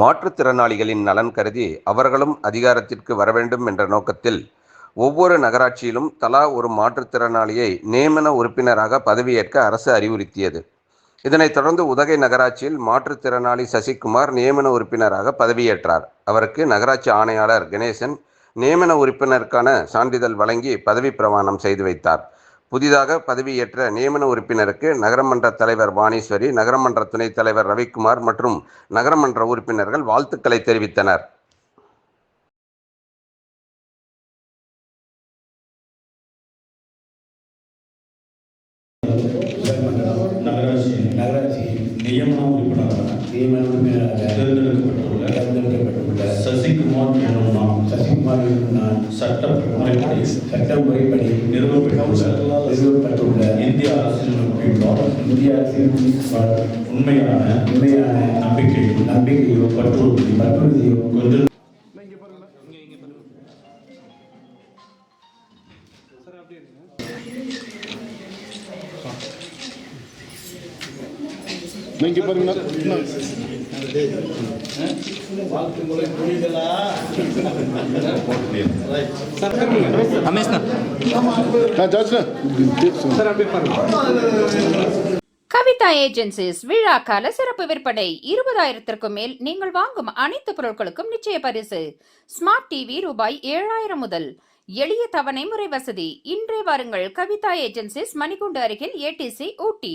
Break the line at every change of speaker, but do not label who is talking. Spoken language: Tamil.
மாற்றுத்திறனாளிகளின் நலன் கருதி அவர்களும் அதிகாரத்திற்கு வர வேண்டும் என்ற நோக்கத்தில் ஒவ்வொரு நகராட்சியிலும் தலா ஒரு மாற்றுத்திறனாளியை நியமன உறுப்பினராக பதவியேற்க அரசு அறிவுறுத்தியது. இதனைத் தொடர்ந்து உதகை நகராட்சியில் மாற்றுத்திறனாளி சசிகுமார் நியமன உறுப்பினராக பதவியேற்றார். அவருக்கு நகராட்சி ஆணையாளர் கணேசன் நியமன உறுப்பினருக்கான சான்றிதழ் வழங்கி பதவி பிரமாணம் செய்து வைத்தார். புதிதாக பதவியேற்ற நியமன உறுப்பினருக்கு நகரமன்ற தலைவர் வாணீஸ்வரி நகரமன்ற துணைத் தலைவர் ரவிக்குமார் மற்றும் நகரமன்ற உறுப்பினர்கள் வாழ்த்துக்களை தெரிவித்தனர்.
நியமன உறுப்பினராக
நியமன
தேர்ந்தெடுக்கப்பட்டுள்ள சசிகுமார் எனும் நாம்
சசிகுமார் என்னும் நான்
சட்ட முறைப்படி
சட்ட முறைப்படி
நிறுவப்பட்டுள்ள
நிறுவப்பட்டுள்ள
இந்திய அரசியலமைப்பில்
இந்திய அரசின்
உண்மையான
உண்மையான
நம்பிக்கையும்
நம்பிக்கையோ
பற்றுறுதி
பற்றுறுதியோ
கொண்டு
நீங்க பாருங்க. ஜார்ஜ்
கவிதா ஏஜென்சிஸ் விழா கால சிறப்பு விற்பனை. இருபதாயிரத்திற்கும் மேல் நீங்கள் வாங்கும் அனைத்து பொருட்களுக்கும் நிச்சய பரிசு. ஸ்மார்ட் டிவி ரூபாய் ஏழாயிரம் முதல். எளிய தவணை முறை வசதி. இன்றே வாருங்கள் கவிதா ஏஜென்சிஸ் மணிகுண்டு அருகில் ஏடிசி ஊட்டி.